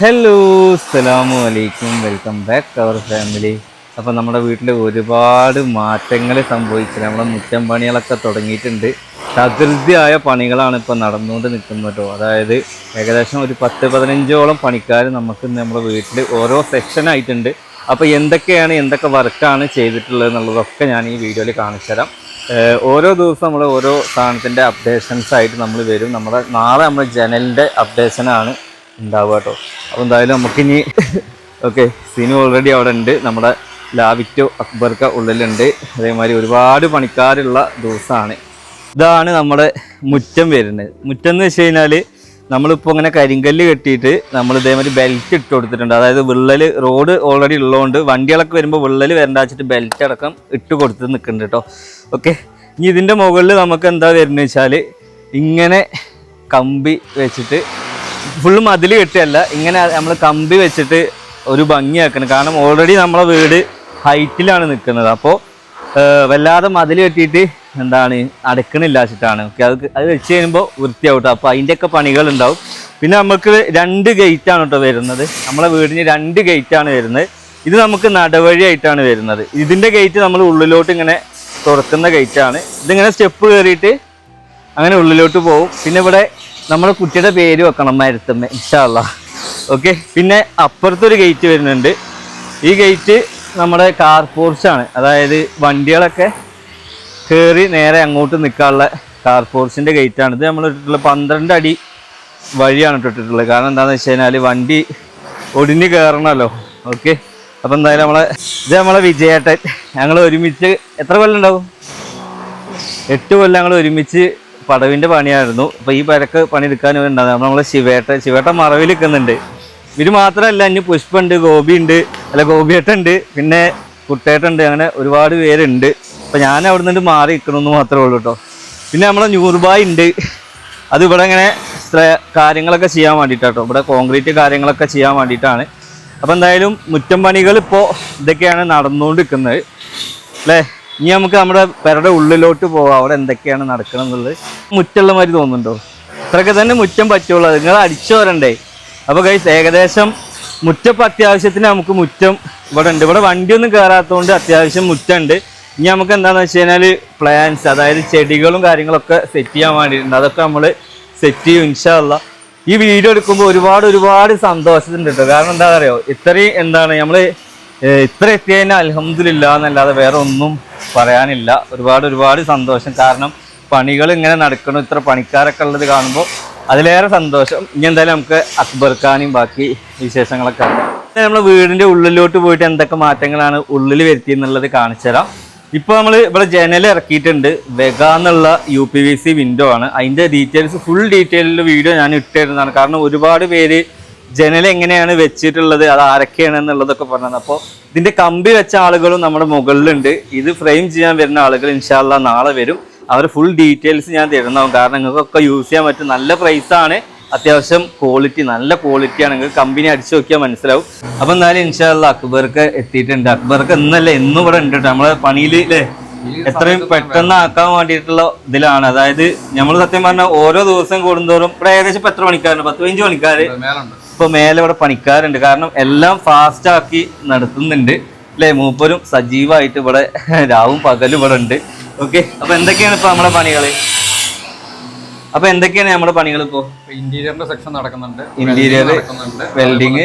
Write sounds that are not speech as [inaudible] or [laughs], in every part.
Hello അസ്സലാമു അലൈക്കും. Welcome back അവർ family അപ്പോൾ നമ്മുടെ വീട്ടിൽ ഒരുപാട് മാറ്റങ്ങൾ സംഭവിച്ചു നമ്മുടെ മുറ്റം പണികളൊക്കെ തുടങ്ങിയിട്ടുണ്ട്. തകൃതിയായ പണികളാണ് ഇപ്പോൾ നടന്നുകൊണ്ട് നിൽക്കുന്നത് കേട്ടോ അതായത് ഏകദേശം ഒരു പത്ത് പതിനഞ്ചോളം പണിക്കാർ നമുക്ക് നമ്മുടെ വീട്ടിൽ ഓരോ സെക്ഷൻ ആയിട്ടുണ്ട്. അപ്പോൾ എന്തൊക്കെയാണ് എന്തൊക്കെ വർക്കാണ് ചെയ്തിട്ടുള്ളത് എന്നുള്ളതൊക്കെ ഞാൻ ഈ വീഡിയോയിൽ കാണിച്ചു തരാം. ഓരോ ദിവസം നമ്മൾ ഓരോ സാധനത്തിന്റെ അപ്ഡേഷൻസ് ആയിട്ട് നമ്മൾ വരും. നമ്മുടെ നാളെ നമ്മുടെ ജനലിന്റെ അപ്ഡേഷനാണ് ഉണ്ടാവുക കേട്ടോ അപ്പോൾ എന്തായാലും നമുക്കിനി ഓക്കെ സിനു ഓൾറെഡി അവിടെ ഉണ്ട്. നമ്മുടെ ലാവിറ്റോ അക്ബർക്ക ഉള്ളിലുണ്ട്. അതേമാതിരി ഒരുപാട് പണിക്കാരുള്ള ദിവസമാണ്. ഇതാണ് നമ്മുടെ മുറ്റം വരുന്നത്. മുറ്റം എന്ന് വെച്ച് കഴിഞ്ഞാൽ നമ്മളിപ്പോൾ ഇങ്ങനെ കരിങ്കല്ല് കെട്ടിയിട്ട് നമ്മൾ ഇതേമാതിരി ബെൽറ്റ് ഇട്ട് കൊടുത്തിട്ടുണ്ട്. അതായത് വിള്ളൽ റോഡ് ഓൾറെഡി ഉള്ളതുകൊണ്ട് വണ്ടികളൊക്കെ വരുമ്പോൾ വിള്ളൽ വരണ്ട വെച്ചിട്ട് ബെൽറ്റ് അടക്കം ഇട്ട് കൊടുത്ത് നിൽക്കുന്നുണ്ട് കേട്ടോ ഓക്കെ ഇനി ഇതിന്റെ മുകളിൽ നമുക്ക് എന്താ വരുന്നത് വെച്ചാൽ ഇങ്ങനെ കമ്പി വെച്ചിട്ട് ഫുള്ള് മതിൽ കെട്ടിയല്ല. ഇങ്ങനെ നമ്മൾ കമ്പി വെച്ചിട്ട് ഒരു ഭംഗിയാക്കണം. കാരണം ഓൾറെഡി നമ്മളെ വീട് ഹൈറ്റിലാണ് നിൽക്കുന്നത് അപ്പോൾ വല്ലാതെ മതിൽ കെട്ടിയിട്ട് എന്താണ് അടക്കണില്ല വെച്ചിട്ടാണ്. ഓക്കെ അത് അത് വെച്ച് കഴിയുമ്പോൾ വൃത്തിയാവട്ടോ അപ്പോൾ അതിന്റെയൊക്കെ പണികൾ ഉണ്ടാവും പിന്നെ നമുക്ക് രണ്ട് ഗേറ്റാണ് കേട്ടോ വരുന്നത്. നമ്മളെ വീടിന് രണ്ട് ഗേറ്റാണ് വരുന്നത്. ഇത് നമുക്ക് നടവഴിയായിട്ടാണ് വരുന്നത്. ഇതിന്റെ ഗേറ്റ് നമ്മൾ ഉള്ളിലോട്ട് ഇങ്ങനെ തുറക്കുന്ന ഗേറ്റാണ് ഇതിങ്ങനെ സ്റ്റെപ്പ് കയറിയിട്ട് അങ്ങനെ ഉള്ളിലോട്ട് പോകും പിന്നെ ഇവിടെ നമ്മുടെ കുട്ടിയുടെ പേര് വെക്കണം മരുത്തമ്മ ഇൻഷാല്ല ഓക്കെ പിന്നെ അപ്പുറത്തൊരു ഗേറ്റ് വരുന്നുണ്ട്. ഈ ഗേറ്റ് നമ്മുടെ കാർ പോർച്ചാണ് അതായത് വണ്ടികളൊക്കെ കയറി നേരെ അങ്ങോട്ട് നിൽക്കാനുള്ള കാർ പോർച്ചിന്റെ ഗേറ്റാണ് ഇത് നമ്മൾ ഇട്ടിട്ടുള്ള പന്ത്രണ്ട് അടി വഴിയാണ് ഇട്ടിട്ടുള്ളത്. കാരണം എന്താണെന്ന് വെച്ച് കഴിഞ്ഞാൽ വണ്ടി ഒടിഞ്ഞ് കയറണമല്ലോ ഓക്കെ അപ്പം എന്തായാലും നമ്മളെ ഇത് നമ്മളെ വിജയേട്ടൻ. ഞങ്ങൾ ഒരുമിച്ച് എത്ര കൊല്ലം ഉണ്ടാവും? എട്ട് കൊല്ലം ഞങ്ങൾ ഒരുമിച്ച് പടവിന്റെ പണിയായിരുന്നു. അപ്പൊ ഈ പരക്ക് പണിയെടുക്കാൻ ഉണ്ടാകും നമ്മൾ നമ്മളെ ശിവേട്ട ശിവേട്ട മറവിൽ നിൽക്കുന്നുണ്ട്. ഇവർ മാത്രമല്ല ഇനി പുഷ്പുണ്ട് ഉണ്ട് അല്ല ഗോപിയേട്ടുണ്ട് പിന്നെ കുട്ടേട്ടുണ്ട് അങ്ങനെ ഒരുപാട് പേരുണ്ട്. അപ്പൊ ഞാൻ അവിടെ നിന്ന് മാറി നിൽക്കണമെന്ന് മാത്രമേ ഉള്ളൂ കേട്ടോ. പിന്നെ നമ്മളെ നൂറുബായ് ഉണ്ട്. അത് ഇവിടെ ഇങ്ങനെ കാര്യങ്ങളൊക്കെ ചെയ്യാൻ വേണ്ടിയിട്ടാട്ടോ ഇവിടെ കോൺക്രീറ്റ് കാര്യങ്ങളൊക്കെ ചെയ്യാൻ വേണ്ടിയിട്ടാണ്. അപ്പൊ എന്തായാലും മുറ്റം പണികൾ ഇപ്പോ ഇതൊക്കെയാണ് നടന്നുകൊണ്ടിരിക്കുന്നത്. അല്ലേ? ഇനി നമുക്ക് നമ്മുടെ പേരുടെ ഉള്ളിലോട്ട് പോവാം. അവിടെ എന്തൊക്കെയാണ് നടക്കണം എന്നുള്ളത് മുറ്റുള്ള മാതിരി തോന്നുന്നുണ്ടോ? ഇത്രയൊക്കെ തന്നെ മുറ്റം പറ്റുള്ളൂ. നിങ്ങൾ അടിച്ചു വരണ്ടേ. അപ്പോൾ കൈസ് ഏകദേശം മുറ്റപ്പം അത്യാവശ്യത്തിന് നമുക്ക് മുറ്റം ഇവിടെ ഉണ്ട് ഇവിടെ വണ്ടിയൊന്നും കയറാത്തതുകൊണ്ട് അത്യാവശ്യം മുറ്റമുണ്ട് ഇനി നമുക്ക് എന്താണെന്ന് വെച്ച് കഴിഞ്ഞാൽ പ്ലാൻസ് അതായത് ചെടികളും കാര്യങ്ങളൊക്കെ സെറ്റ് ചെയ്യാൻ വേണ്ടിയിട്ടുണ്ട്. അതൊക്കെ നമ്മൾ സെറ്റ് ചെയ്യും ഇൻഷാല്ല ഈ വീഡിയോ എടുക്കുമ്പോൾ ഒരുപാട് ഒരുപാട് സന്തോഷത്തിന്റെ കേട്ടോ കാരണം എന്താ പറയുക ഇത്രയും എന്താണ് നമ്മൾ ഇത്ര എത്തിയതിനെ അലഹമില്ല എന്നല്ലാതെ വേറെ ഒന്നും പറയാനില്ല. ഒരുപാട് ഒരുപാട് സന്തോഷം. കാരണം പണികൾ ഇങ്ങനെ നടക്കണം. ഇത്ര പണിക്കാരൊക്കെ ഉള്ളത് കാണുമ്പോൾ അതിലേറെ സന്തോഷം. ഇനി എന്തായാലും നമുക്ക് അക്ബർ ഖാനും ബാക്കി വിശേഷങ്ങളൊക്കെ നമ്മൾ വീടിന്റെ ഉള്ളിലോട്ട് പോയിട്ട് എന്തൊക്കെ മാറ്റങ്ങളാണ് ഉള്ളിൽ വരുത്തിയെന്നുള്ളത് കാണിച്ചു തരാം ഇപ്പോൾ നമ്മൾ ഇവിടെ ജനൽ ഇറക്കിയിട്ടുണ്ട്. വെഗ എന്നുള്ള U P V C window ആണ്. അതിന്റെ ഡീറ്റെയിൽസ് ഫുൾ ഡീറ്റെയിലുള്ള വീഡിയോ ഞാൻ ഇട്ടിരുന്നതാണ്. കാരണം ഒരുപാട് പേര് ജനൽ എങ്ങനെയാണ് വെച്ചിട്ടുള്ളത് അത് ആരൊക്കെയാണ് എന്നുള്ളതൊക്കെ പറഞ്ഞത് അപ്പോൾ ഇതിന്റെ കമ്പി വെച്ച ആളുകളും നമ്മുടെ മുകളിലുണ്ട്. ഇത് ഫ്രെയിം ചെയ്യാൻ വരുന്ന ആളുകൾ ഇൻഷാല്ല നാളെ വരും. അവർ ഫുൾ ഡീറ്റെയിൽസ് ഞാൻ തരുന്നതാവും കാരണം നിങ്ങൾക്കൊക്കെ യൂസ് ചെയ്യാൻ പറ്റും നല്ല പ്രൈസാണ് അത്യാവശ്യം ക്വാളിറ്റി നല്ല ക്വാളിറ്റിയാണ് നിങ്ങൾക്ക് കമ്പനി അടിച്ചു നോക്കിയാൽ മനസ്സിലാവും. അപ്പം എന്നാലും ഇൻഷാല്ല അക്ബർക്ക് എത്തിയിട്ടുണ്ട്. അക്ബർക്ക് ഇന്നല്ല ഇന്നും ഇവിടെ ഉണ്ട് കേട്ടോ നമ്മളെ പണിയിൽ അല്ലേ എത്രയും പെട്ടെന്ന് ആക്കാൻ വേണ്ടിയിട്ടുള്ള ഇതിലാണ്. അതായത് നമ്മൾ സത്യം പറഞ്ഞാൽ ഓരോ ദിവസം കൂടുന്തോറും ഇവിടെ ഏകദേശം ഇപ്പം എത്ര പണിക്കാരുണ്ട്? പത്ത് പതിനഞ്ച് പണിക്കാർ ഇപ്പൊ മേലെ ഇവിടെ പണിക്കാരുണ്ട്. കാരണം എല്ലാം ഫാസ്റ്റ് ആക്കി നടത്തുന്നുണ്ട്. അല്ലേ മൂപ്പരും സജീവമായിട്ട് ഇവിടെ [laughs] രാവും പകലും ഇവിടെ ഉണ്ട്. ഓക്കെ അപ്പൊ എന്തൊക്കെയാണ് ഇപ്പൊ നമ്മുടെ പണികൾ അപ്പൊ എന്തൊക്കെയാണ് നമ്മുടെ പണികൾ ഇപ്പോ? ഇന്റീരിയറിന്റെ സെക്ഷൻ നടക്കുന്നുണ്ട്. Interior welding.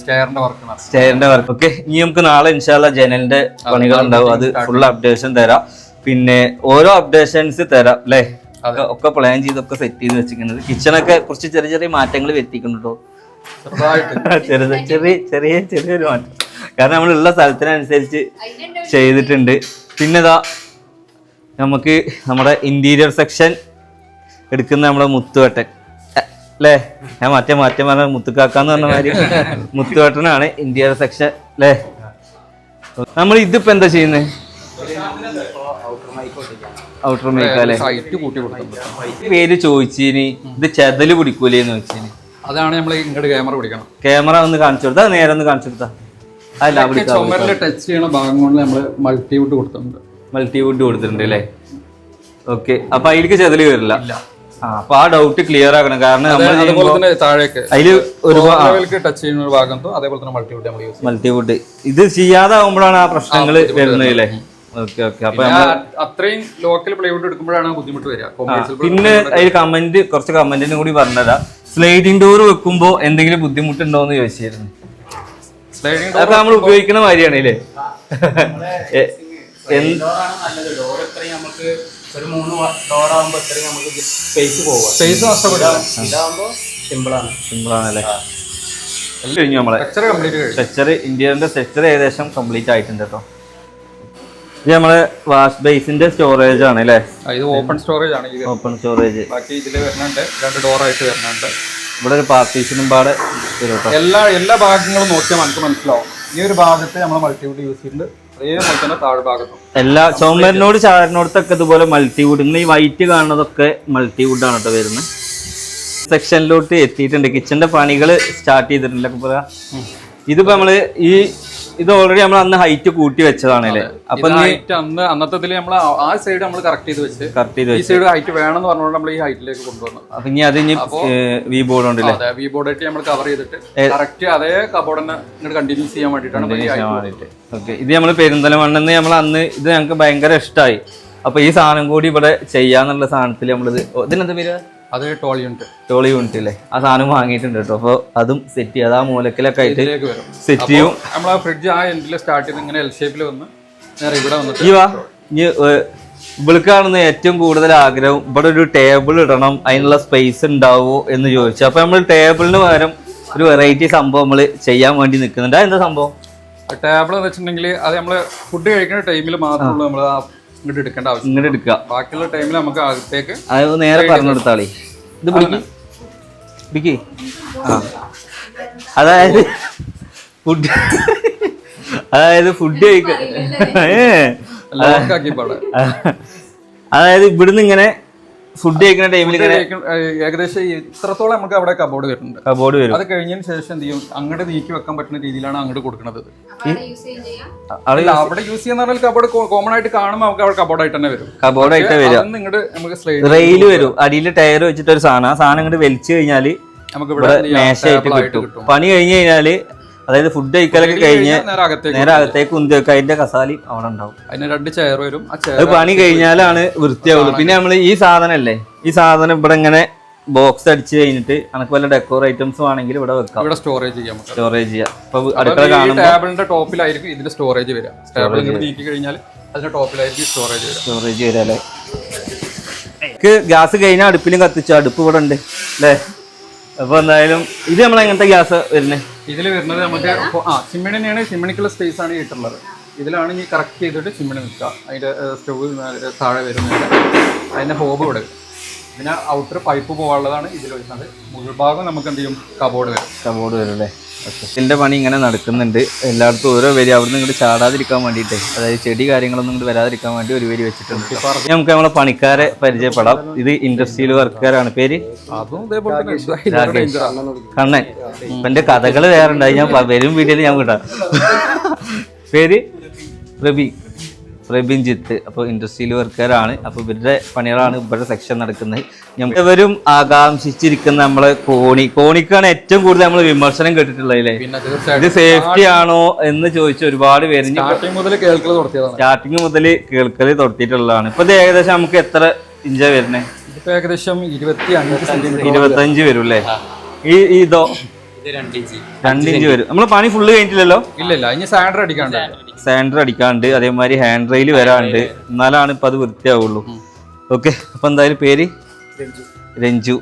സ്റ്റെയറിന്റെ വർക്ക് സ്റ്റെയറിന്റെ വർക്ക് ഓക്കെ ഇനി നമുക്ക് നാളെ ഇൻഷാല്ല ജനലിന്റെ പണികൾ ഉണ്ടാവും അത് ഫുൾ അപ്ഡേഷൻ തരാം. പിന്നെ ഓരോ അപ്ഡേഷൻസ് തരാം അല്ലേ? ഒക്കെ പ്ലാൻ ചെയ്തൊക്കെ സെറ്റ് ചെയ്ത് വെച്ചിരിക്കുന്നത്. കിച്ചണൊക്കെ കുറച്ച് ചെറിയ ചെറിയ മാറ്റങ്ങൾ വരുത്തിക്കുന്നുണ്ടോ ചെറുതായിട്ട്. [laughs] ചെറുത് ചെറിയ ചെറിയ ചെറിയൊരു മാറ്റം. കാരണം നമ്മളുള്ള സ്ഥലത്തിനനുസരിച്ച് ചെയ്തിട്ടുണ്ട്. പിന്നെതാ നമുക്ക് നമ്മുടെ ഇന്റീരിയർ സെക്ഷൻ എടുക്കുന്ന നമ്മുടെ മുത്തുവട്ടൻ. അല്ലേ? ഞാൻ മറ്റേ മാറ്റം പറഞ്ഞ മുത്തുക്കാക്കാന്ന് പറഞ്ഞ മാതിരി. മുത്തുവട്ടനാണ് ഇന്റീരിയർ സെക്ഷൻ അല്ലേ? നമ്മൾ ഇതിപ്പോ എന്താ ചെയ്യുന്നത് ഔട്ടർ മേക്ക് അല്ലേ? പേര് ചോദിച്ചിനി ഇത് ചെതൽ പിടിക്കൂലേന്ന് വെച്ചിന് അതാണ് നമ്മൾ ഇങ്ങോട്ട് ക്യാമറ പിടിക്കണം. ക്യാമറ ഒന്ന് കാണിച്ചു കൊടുത്താ നേരെ ഒന്ന് കാണിച്ചു കൊടുത്താ. അല്ല ടച്ച് ചെയ്യണ ഭാഗം കൊണ്ട് നമ്മൾ മൾട്ടിവുഡ് കൊടുത്തിട്ടുണ്ട്. മൾട്ടിവുഡ് കൊടുത്തിട്ടുണ്ട് അല്ലേ? ഓക്കെ അപ്പൊ അതിലേക്ക് ചെതൽ വരില്ല അപ്പൊ ആ ഡൗട്ട് ക്ലിയർ ആക്കണം. കാരണം നമ്മൾ അതുപോലെ തന്നെ താഴേക്ക്. അതിൽ ഒരുപാട് ടച്ച് ചെയ്യുന്ന ഒരു ഭാഗത്തും അതേപോലെ തന്നെ മൾട്ടിവുഡ് നമ്മൾ യൂസ് മൾട്ടിവുഡ് ഇത് ചെയ്യാതാവുമ്പോഴാണ് ആ പ്രശ്നങ്ങൾ വരുന്നത് അല്ലേ? അത്രയും ലോക്കൽ പ്ലൈവുഡ് എടുക്കുമ്പോഴാണ് ബുദ്ധിമുട്ട് വരിക. പിന്നെ അതിൽ കമന്റ് കുറച്ച് കമന്റിനും കൂടി പറഞ്ഞതാ. സ്ലൈഡിംഗ് ഡോർ വെക്കുമ്പോ എന്തെങ്കിലും ബുദ്ധിമുട്ടുണ്ടോ എന്ന് ചോദിച്ചിരുന്നു സ്ലൈഡിംഗ് അതൊക്കെ നമ്മൾ ഉപയോഗിക്കുന്ന മാതിരിയാണ് അല്ലേ നമുക്ക് ഒരു മൂന്ന് ഡോർ ആകുമ്പോൾ ഇത്രയും നമുക്ക് സ്പേസ് പോവാം. സ്പേസ് നഷ്ടപ്പെടില്ല ഇതാകുമ്പോൾ സിമ്പിളാണ് simple ആണല്ലേ? എല്ലാം കഴിഞ്ഞു നമ്മളെ? സ്ട്രക്ചർ സ്ട്രക്ചർ ഏകദേശം കംപ്ലീറ്റ് ആയിട്ടുണ്ട് കേട്ടോ. ഇത് നമ്മളെ വാഷ് ബേസിന്റെ സ്റ്റോറേജ് ആണ് അല്ലേ? ഇത് ഓപ്പൺ സ്റ്റോറേജ് ആണ്. ഇത് ഓപ്പൺ സ്റ്റോറേജ് ബാക്കി ഇതിൽ വരുന്നുണ്ട്. രണ്ട് ഡോറായിട്ട് വരുന്നുണ്ട്. ഇവിടെ ഒരു പാർട്ടീഷനും പാടെ എല്ലാ എല്ലാ ഭാഗങ്ങളും നോക്കിയാൽ നമുക്ക് മനസ്സിലാവും. ഈ ഒരു ഭാഗത്ത് നമ്മൾ മൾട്ടിവുഡ് യൂസ് ചെയ്യുന്നുണ്ട് എല്ലാ ചുമരിനോട് ചാരനോടത്തൊക്കെ ഇതുപോലെ മൾട്ടിവുഡ്. ഇന്ന് ഈ വൈറ്റ് കാണുന്നതൊക്കെ മൾട്ടിവുഡ് ആണ് കേട്ടോ വരുന്നത്. സെക്ഷനിലോട്ട് എത്തിയിട്ടുണ്ട്. കിച്ചന്റെ പണികൾ സ്റ്റാർട്ട് ചെയ്തിട്ടുണ്ട് ഇതിപ്പോ നമ്മൾ ഈ ഇത് ഓൾറെഡി നമ്മൾ അന്ന് ഹൈറ്റ് കൂട്ടി വെച്ചതാണല്ലേ? അപ്പൊ ഇത് height അന്ന് അന്നത്തെ നമ്മൾ ആ സൈഡ് നമ്മൾ കറക്റ്റ് ചെയ്ത് വെച്ച് കറക്റ്റ് ചെയ്ത് ഈ സൈഡ് ഹൈറ്റ് വേണമെന്ന് പറഞ്ഞുകൊണ്ട് നമ്മൾ ഈ ഹൈറ്റിലേക്ക് കൊണ്ടുവന്നു. അപ്പൊ ഇനി അത് ഇനി വി ബോർഡ് ഉണ്ടല്ലേ? അതെ വി ബോർഡായിട്ട് നമ്മൾ കവർ ചെയ്തിട്ട് കറക്റ്റ് അതേ കബോർഡ് തന്നെ ഇങ്ങോട്ട് കണ്ടിന്യൂസ് ചെയ്യാൻ വേണ്ടിയിട്ടാണ് ഓക്കെ ഇത് നമ്മൾ പെരിന്തലമണ്ണെന്ന് നമ്മൾ അന്ന് ഇത് ഞങ്ങൾക്ക് ഭയങ്കര ഇഷ്ടമായി അപ്പൊ ഈ സാധനം കൂടി ഇവിടെ ചെയ്യാന്നുള്ള സാധനത്തിൽ നമ്മളിത് ഇതിനെന്താ പേര്? അത് ടോൾ യൂണിറ്റ് ടോളി യൂണിറ്റ് അല്ലേ ആ സാധനം വാങ്ങിയിട്ടുണ്ട് കേട്ടോ അപ്പോൾ അതും സെറ്റ് ചെയ്ത് ആ മൂലക്കിലൊക്കെ ആയിട്ട് സെറ്റ് ചെയ്യും. നമ്മൾ ആ ഫ്രിഡ്ജ് ആ എൻഡിൽ സ്റ്റാർട്ട് ചെയ്ത് ഇങ്ങനെ എൽ ഷേപ്പിൽ വന്ന് നേരെ ഇവിടെ വന്നിട്ട് ഈ വാ. ഇനി ഇവൾക്കാണെന്ന് ഏറ്റവും കൂടുതൽ ആഗ്രഹം ഇവിടെ ഒരു ടേബിൾ ഇടണം അതിനുള്ള സ്പേസ് ഉണ്ടാവുമോ എന്ന് ചോദിച്ചു. അപ്പൊ നമ്മൾ ടേബിളിന് പകരം ഒരു വെറൈറ്റി സംഭവം നമ്മൾ ചെയ്യാൻ വേണ്ടി നിൽക്കുന്നുണ്ട്. എന്താ സംഭവം? ടേബിൾ എന്ന് വെച്ചിട്ടുണ്ടെങ്കിൽ അത് നമ്മൾ ഫുഡ് കഴിക്കുന്ന ടൈമിൽ മാത്രമേ നമ്മൾ ഇങ്ങോട്ട് എടുക്കേണ്ട ആവശ്യം ഇങ്ങോട്ട് എടുക്കുക. ബാക്കിയുള്ള ടൈമിൽ നമുക്ക് അകത്തേക്ക് അതായത് നേരെ പറഞ്ഞെടുത്താളി ഇത് പിടിക്ക്. പിടിക്ക്. ആ. അതായത് ഫുഡ് അതായത് ഫുഡ് കഴിക്കാൻ അതായത് ഇവിടുന്ന് ഇങ്ങനെ ഫുഡ് കഴിക്കുന്ന ടൈമിൽ ഏകദേശം ഇത്രത്തോളം നമുക്ക് അവിടെ കബോർഡ് വരുന്നുണ്ട്. കബോർഡ് വരും. അത് കഴിഞ്ഞതിന് ശേഷം എന്ത് ചെയ്യും? അങ്ങോട്ട് നീക്കി വെക്കാൻ പറ്റുന്ന രീതിയിലാണ് അങ്ങോട്ട് കൊടുക്കുന്നത്. അല്ല അവിടെ യൂസ് ചെയ്യുന്ന പറഞ്ഞാൽ കബോർഡ് കോമൺ ആയിട്ട് കാണുമ്പോൾ നമുക്ക് അവിടെ കബോർഡ് ആയിട്ട് തന്നെ വരും. കബോർഡ് ആയിട്ട് വരും ഇങ്ങോട്ട് നമുക്ക് സ്ലൈഡ് റെയിൽ വരും. അടിയിൽ ടയർ വെച്ചിട്ട് ഒരു സാധനം. ആ സാധനം ഇങ്ങോട്ട് വലിച്ചു കഴിഞ്ഞാൽ നമുക്ക് ഇവിടെ മേശയായിട്ട് ആയിട്ട് കിട്ടും. കിട്ടും. പണി കഴിഞ്ഞു കഴിഞ്ഞാൽ അതായത് ഫുഡ് കഴിക്കലൊക്കെ കഴിഞ്ഞ് നേരെ അകത്തേക്ക് ഉന്തി വെക്കുക അതിന്റെ കസാലി അവിടെ ഉണ്ടാവും. അതിന് രണ്ട് ചെയർ വരും. അത് പണി കഴിഞ്ഞാലാണ് വൃത്തിയാവുള്ളൂ. പിന്നെ നമ്മൾ ഈ സാധനമല്ലേ ഈ സാധനം ഇവിടെ ഇങ്ങനെ ബോക്സ് അടിച്ച് കഴിഞ്ഞിട്ട് അനക്ക് വല്ല ഡെക്കോർ ഐറ്റംസ് വേണമെങ്കിൽ ഇവിടെ വെക്കാം. ഇവിടെ സ്റ്റോറേജ് ചെയ്യാം സ്റ്റോറേജ് ചെയ്യാം. അപ്പൊ അടുക്കള കാണുമ്പോൾ ടേബിളിന്റെ ടോപ്പിലായിരിക്കും ഇതിന്റെ സ്റ്റോറേജ് വരിക. ടേബിൾ നീക്കി കഴിഞ്ഞാൽ അതിന്റെ ടോപ്പിലായിരിക്കും സ്റ്റോറേജ് വരിക. സ്റ്റോറേജ് വരിക അല്ലേ? ഗ്യാസ് കഴിഞ്ഞാൽ അടുപ്പിലും കത്തിച്ചു. അടുപ്പ് ഇവിടെ ഉണ്ട്. അല്ലേ? അപ്പൊ എന്തായാലും ഇത് നമ്മൾ എങ്ങനത്തെ ഗ്യാസ് വരുന്നത് ഇതിൽ വരുന്നത് നമുക്ക് ആ ആ ചിമ്മിണിനെയാണ് ചിമ്മിണിക്കുള്ള സ്പേസ് ആണ് കിട്ടുന്നത് ഇതിലാണ് ഈ കറക്റ്റ് ചെയ്തിട്ട് ചിമ്മിണി നിൽക്കുക. അതിന്റെ സ്റ്റവ് താഴെ വരുന്നത്. അതിന്റെ ഹോബ് ഇവിടെ. പിന്നെ ഔട്ടർ പൈപ്പ് പോകാനുള്ളതാണ് ഇതിൽ വരുന്നത്. മുകൾഭാഗം നമുക്ക് എന്ത് ചെയ്യും? കബോർഡ് വരും. കബോർഡ് വരും അല്ലേ? ഇതിന്റെ പണി ഇങ്ങനെ നടക്കുന്നുണ്ട്. എല്ലായിടത്തും ഓരോ വരി അവിടുന്ന് ഇങ്ങോട്ട് ചാടാതിരിക്കാൻ വേണ്ടിയിട്ട്. അതായത് ചെടി കാര്യങ്ങളൊന്നും ഇങ്ങോട്ട് വരാതിരിക്കാൻ വേണ്ടി ഒരു വരി വെച്ചിട്ടുണ്ട് നമുക്ക് നമ്മളെ പണിക്കാരെ പരിചയപ്പെടാം. ഇത് ഇൻഡസ്ട്രിയൽ വർക്കാരാണ്. പേര്? കണ്ണൻ. എന്റെ കഥകൾ കഥകൾ വേറെ ഉണ്ടായി ഞാൻ വരും വീഡിയോയിൽ ഞാൻ വിടാം. പേര്? പ്രബി പ്രബിൻജിത്ത് അപ്പോൾ ഇൻഡസ്ട്രിയിൽ വർക്കുകാരാണ് അപ്പോൾ ഇവരുടെ പണികളാണ് ഇവരുടെ സെക്ഷൻ നടക്കുന്നത്. ഞങ്ങൾ ഇവരും ആകാംക്ഷിച്ചിരിക്കുന്ന നമ്മളെ കോണി. കോണിക്കാണ് ഏറ്റവും കൂടുതൽ നമ്മൾ വിമർശനം കേട്ടിട്ടുള്ളത് അല്ലേ? ഇത് സേഫ്റ്റി ആണോ എന്ന് ചോദിച്ച ഒരുപാട് പേര് സ്റ്റാർട്ടിങ് മുതൽ കേൾക്കൽ തുടത്തിയിട്ടുള്ളതാണ് സ്റ്റാർട്ടിങ് മുതൽ കേൾക്കൽ തൊട്ടിട്ടുള്ളതാണ് ഇപ്പൊ ഇത് ഏകദേശം നമുക്ക് എത്ര ഇഞ്ചാ വരുന്നേ? ഏകദേശം ഇരുപത്തി ഇരുപത്തഞ്ച് വരും. അല്ലേ? ഈ ഇതോ? രണ്ടിഞ്ച്. വരും. നമ്മൾ പണി ഫുള്ള് കഴിഞ്ഞിട്ടില്ലല്ലോ? ഇല്ലല്ലോ ഇല്ല ഇനി സാൻഡർ അടിക്കാണ്ട് സാൻഡർ അടിക്കാണ്ട് അതേമാതിരി ഹാൻഡ് റെയിൽ വരാണ്ട് എന്നാലാണ് ഇപ്പൊ അത് വൃത്തിയാവുള്ളൂ. ഓക്കെ അപ്പൊ എന്തായാലും പേര്? രഞ്ജു.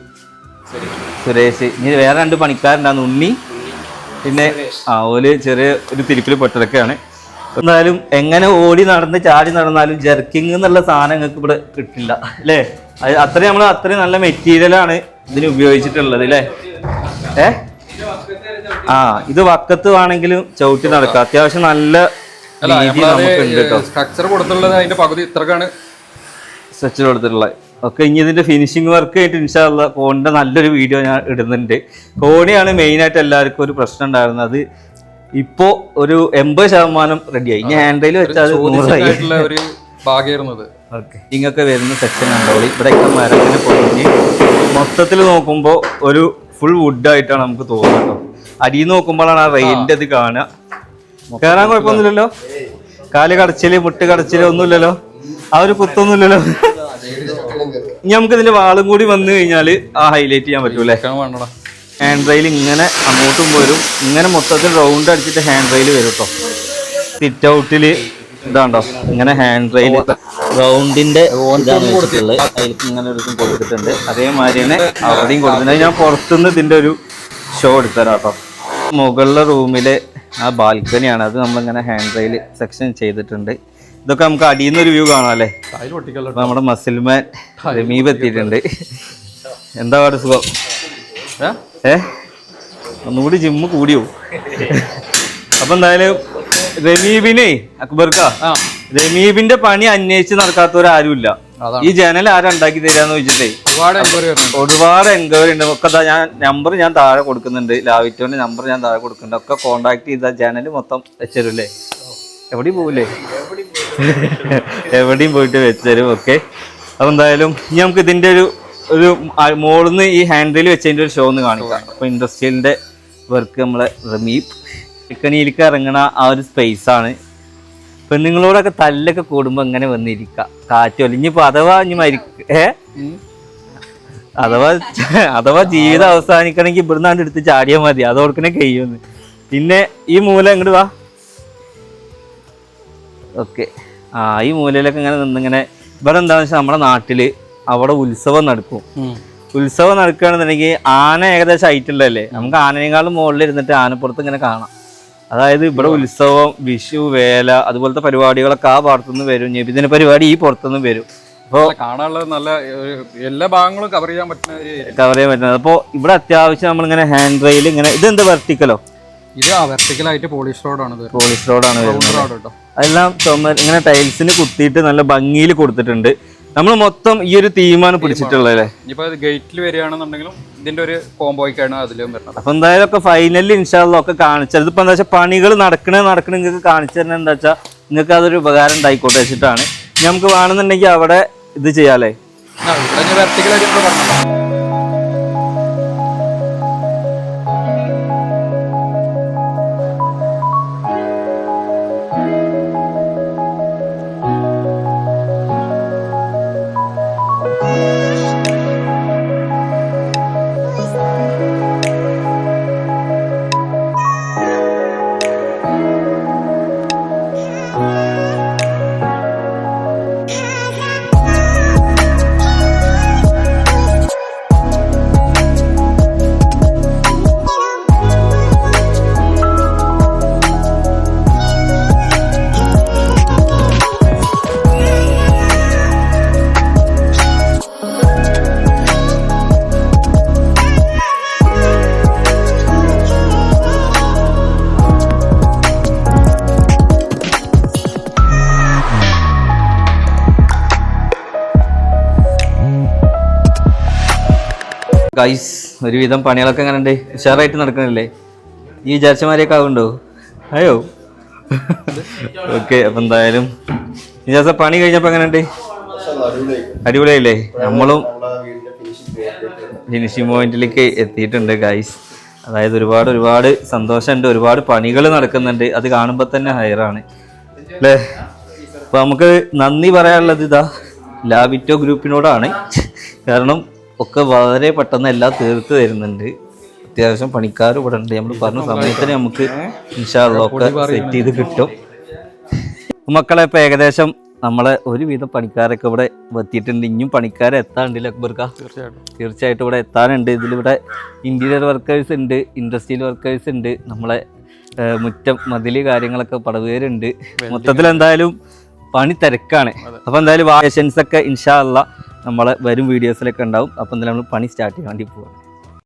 സുരേഷ്. ഇനി വേറെ രണ്ട് പണിക്കാരുണ്ടാന്ന് ഉണ്ണി പിന്നെ ആ ഓൽ ചെറിയ ഒരു തിരിപ്പിൽ പെട്ടതൊക്കെയാണ് എന്തായാലും എങ്ങനെ ഓടി നടന്ന് ചാടി നടന്നാലും ജെർക്കിങ് എന്നുള്ള സാധനം നിങ്ങൾക്ക് ഇവിടെ കിട്ടില്ല. അല്ലേ? അത് അത്രയും നമ്മൾ അത്രയും നല്ല മെറ്റീരിയലാണ് ഇതിന് ഉപയോഗിച്ചിട്ടുള്ളത് അല്ലേ? ഏ? ആ ഇത് വക്കത്ത് വേണമെങ്കിലും ചവിട്ടി നടക്കാം അത്യാവശ്യം നല്ല സ്ട്രക്ചർ കൊടുത്തുള്ളത് അതിന്റെ പകുതി ഇത്രക്കാണ്. സ്ട്രക്ചർ കൊടുത്തിട്ടുള്ളത് ഒക്കെ ഇനി ഇതിന്റെ ഫിനിഷിംഗ് വർക്ക് ആയിട്ട് ഇൻഷാല്ല കോണിന്റെ നല്ലൊരു വീഡിയോ ഞാൻ ഇടുന്നുണ്ട്. കോണിയാണ് മെയിൻ ആയിട്ട് എല്ലാവർക്കും ഒരു പ്രശ്നം ഉണ്ടായിരുന്നത്. അത് ഇപ്പോ ഒരു എൺപത് ശതമാനം റെഡിയായി ഇനി ഹാൻഡിൽ വെച്ചാൽ ഒരു ഓക്കെ. ഇങ്ങൊക്കെ വരുന്ന സെക്ഷൻ ഉണ്ടോളി ഇവിടെയൊക്കെ മരത്തിന് പൊളിഞ്ഞ് മൊത്തത്തിൽ നോക്കുമ്പോൾ ഒരു ഫുൾ വുഡായിട്ടാണ് നമുക്ക് തോന്നുന്നത് അടിയിൽ നോക്കുമ്പോഴാണ് ആ റെയിലിന്റെ ഇത് കാണുക. കയറാൻ കുഴപ്പമൊന്നുമില്ലല്ലോ? കാൽ കടച്ചിൽ മുട്ട് കടച്ചിൽ ഒന്നുമില്ലല്ലോ? ആ ഒരു കുത്തൊന്നുമില്ലല്ലോ? ഇനി നമുക്ക് ഇതിന്റെ വാളും കൂടി വന്നു കഴിഞ്ഞാൽ ആ ഹൈലൈറ്റ് ചെയ്യാൻ പറ്റൂലേ ഹാൻഡ് റെയിൽ ഇങ്ങനെ അങ്ങോട്ടും പോരും ഇങ്ങനെ മൊത്തത്തിൽ റൗണ്ട് അടിച്ചിട്ട് ഹാൻഡ് റെയിൽ വരും കേട്ടോ സിറ്റ് ഔട്ടിൽ ഇതാണ്ടോ? ഇങ്ങനെ ഹാൻഡ് റെയിൽ റൗണ്ടിന്റെ ഇങ്ങനെ ഒരു കൊടുത്തിട്ടുണ്ട്. അതേമാതിരി തന്നെ അവിടെയും കൊടുത്തിട്ടുണ്ട്. ഞാൻ പുറത്തുനിന്ന് ഇതിന്റെ ഒരു ഷോ എടുത്തരാം കേട്ടോ മുകളിലെ റൂമിലെ ആ ബാൽക്കണിയാണ്. അത് നമ്മളിങ്ങനെ ഹാൻഡ് റെയിൽ സെക്ഷൻ ചെയ്തിട്ടുണ്ട്. ഇതൊക്കെ നമുക്ക് അടിയിൽ നിന്ന് ഒരു വ്യൂ കാണാം അല്ലേ നമ്മുടെ മസിൽമാൻ റമീബ് എത്തിയിട്ടുണ്ട്. എന്താ പാട് സുഖം? ഏ? ഒന്നുകൂടി ജിമ്മ് കൂടിയോ? അപ്പൊ എന്തായാലും റമീബിനെ അക്ബർക്ക റമീബിന്റെ പണി അന്വേഷിച്ച് നടക്കാത്തവരാരുമില്ല. ഈ ജനൽ ആരാ ഉണ്ടാക്കി തരാന്ന് വെച്ചിട്ടേ ഒരുപാട് എൻക്വയറി ഉണ്ട്. ഒക്കെ ഞാൻ നമ്പർ ഞാൻ താഴെ കൊടുക്കുന്നുണ്ട്. ലാവിറ്റോന്റെ നമ്പർ ഞാൻ താഴെ കൊടുക്കുന്നുണ്ട്. ഒക്കെ കോണ്ടാക്ട് ചെയ്ത ജനൽ മൊത്തം വെച്ചരുല്ലേ? എവിടെയും പോവില്ലേ [laughs] എവിടെയും പോയിട്ട് വെച്ചരും. ഓക്കെ അപ്പൊ എന്തായാലും ഇനി നമുക്ക് ഇതിന്റെ ഒരു ഒരു മോളിന്ന് ഈ ഹാൻഡിൽ വെച്ചതിന്റെ ഒരു ഷോ ഒന്ന് കാണിക്കാം. അപ്പൊ ഇൻഡസ്ട്രിയലിന്റെ വർക്ക് നമ്മളെ റമീബ് ചിക്കനിയിലേക്ക് ഇറങ്ങണ ആ ഒരു സ്പേസ് ആണ്. പെണ്ണുങ്ങളോടൊക്കെ തല്ലൊക്കെ കൂടുമ്പോ ഇങ്ങനെ വന്നിരിക്കുക കാറ്റോ ഒലിഞ്ഞിപ്പോ അഥവാ ഇനി മരി ഏ? അഥവാ അഥവാ ജീവിതം അവസാനിക്കണമെങ്കിൽ ഇവിടുന്നാണ്ട് എടുത്ത് ചാടിയാൽ മതി. അത് ഓർക്കണേ കഴിയുമെന്ന് പിന്നെ ഈ മൂല ഇങ്ങോട്ട് വാ. ഓക്കെ. ആ ഈ മൂലയിലൊക്കെ ഇങ്ങനെ നിന്നിങ്ങനെ ഇവിടെ എന്താണെന്ന് വെച്ചാൽ നമ്മുടെ നാട്ടിൽ അവിടെ ഉത്സവം നടക്കും. ഉത്സവം നടക്കുകയാണെന്നുണ്ടെങ്കിൽ ആന ഏകദേശം ആയിട്ടുള്ളതല്ലേ? നമുക്ക് ആനയേക്കാളും മുകളിൽ ഇരുന്നിട്ട് ആനപ്പുറത്ത് ഇങ്ങനെ കാണാം. അതായത് ഇവിടെ ഉത്സവം വിഷു വേല അതുപോലത്തെ പരിപാടികളൊക്കെ ആ ഭാഗത്തുനിന്ന് വരും. ഞെബിദിന പരിപാടി ഈ പുറത്തുനിന്ന് വരും. അപ്പോൾ കാണാനുള്ളത് കാണാനുള്ള നല്ല എല്ലാ ഭാഗങ്ങളും കവർ ചെയ്യാൻ പറ്റുന്ന കവർ ചെയ്യാൻ പറ്റുന്നത്. അപ്പോൾ ഇവിടെ അത്യാവശ്യം നമ്മളിങ്ങനെ ഹാൻഡ് റെയിൽ ഇങ്ങനെ ഇതെന്ത് വെർട്ടിക്കലോ ഇത് ആ വെർട്ടിക്കൽ ആയിട്ട് പോളിഷ് റോഡാണ് പോളിഷ് റോഡാണ് വരുന്നത്. അതെല്ലാം ഇങ്ങനെ ടൈൽസിന് കുത്തിയിട്ട് നല്ല ഭംഗിയിൽ കൊടുത്തിട്ടുണ്ട്. നമ്മൾ മൊത്തം ഈ ഒരു തീമാണ് പിടിച്ചിട്ടുള്ളത് അല്ലേ? ഇനിയിപ്പോ ഗേറ്റിൽ വരികയാണെന്നുണ്ടെങ്കിലും ഇതിന്റെ ഒരു കോംബോയ്ക്കാണ് അതിലും വരുന്നത്. അപ്പൊ എന്തായാലും ഒക്കെ ഫൈനലി ഇൻഷാല്ല ഒക്കെ കാണിച്ചത് ഇതിപ്പോ എന്താ വെച്ചാൽ പണികൾ നടക്കണേ നടക്കണേ നിങ്ങൾക്ക് കാണിച്ചു തന്നെ എന്താ വെച്ചാൽ നിങ്ങൾക്ക് അതൊരു ഉപകാരം ഉണ്ടായിക്കോട്ടെ വെച്ചിട്ടാണ്. നമുക്ക് വേണമെന്നുണ്ടെങ്കിൽ അവിടെ ഇത് ചെയ്യാല്ലേ വെർട്ടിക്കൽ ആയിട്ട് പറഞ്ഞല്ലോ ഗൈസ് ഒരുവിധം പണികളൊക്കെ എങ്ങനെ ഉണ്ട്. ഉഷാറായിട്ട് നടക്കണില്ലേ? ഈ വിചാരിച്ചമാരെയൊക്കെ ആവുണ്ടോ അയ്യോ. ഓക്കെ അപ്പൊ എന്തായാലും വിചാരിച്ച പണി കഴിഞ്ഞപ്പോ എങ്ങനെ ഉണ്ട്? അടിപൊളിയായില്ലേ? നമ്മളും ഫിനിഷിംഗ് പോയിന്റിലേക്ക് എത്തിയിട്ടുണ്ട് ഗൈസ് അതായത് ഒരുപാട് ഒരുപാട് സന്തോഷമുണ്ട്. ഒരുപാട് പണികൾ നടക്കുന്നുണ്ട്. അത് കാണുമ്പോൾ തന്നെ ഹയറാണ് അല്ലേ അപ്പൊ നമുക്ക് നന്ദി പറയാനുള്ളത് ഇതാ ലാബിറ്റോ ഗ്രൂപ്പിനോടാണ് കാരണം ഒക്കെ വളരെ പെട്ടെന്ന് എല്ലാം തീർത്ത് തരുന്നുണ്ട്. അത്യാവശ്യം പണിക്കാർ ഇവിടെ ഉണ്ട്. നമ്മൾ പറഞ്ഞ സമയത്തിന് നമുക്ക് ഇൻഷാള്ളൊക്കെ സെറ്റ് ചെയ്ത് കിട്ടും. മക്കളെ ഇപ്പം ഏകദേശം നമ്മളെ ഒരുവിധം പണിക്കാരൊക്കെ ഇവിടെ എത്തിയിട്ടുണ്ട്. ഇനിയും പണിക്കാരെ എത്താണ്ടില്ല അക്ബർക്ക തീർച്ചയായിട്ടും. തീർച്ചയായിട്ടും ഇവിടെ എത്താനുണ്ട്. ഇതിലിവിടെ ഇന്റീരിയർ വർക്കേഴ്സ് ഉണ്ട് ഇൻഡസ്ട്രിയൽ വർക്കേഴ്സ് ഉണ്ട്. നമ്മളെ മുറ്റം മതിൽ കാര്യങ്ങളൊക്കെ പടവേരുണ്ട് മൊത്തത്തിൽ എന്തായാലും പണി തിരക്കാണ്. അപ്പോൾ എന്തായാലും വാഷൻസൊക്കെ ഇൻഷാ അല്ല നമ്മളെ വരും വീഡിയോസിലൊക്കെ ഉണ്ടാവും. അപ്പോൾ എന്തായാലും നമ്മൾ പണി സ്റ്റാർട്ട് ചെയ്യാൻ വേണ്ടി പോവാം.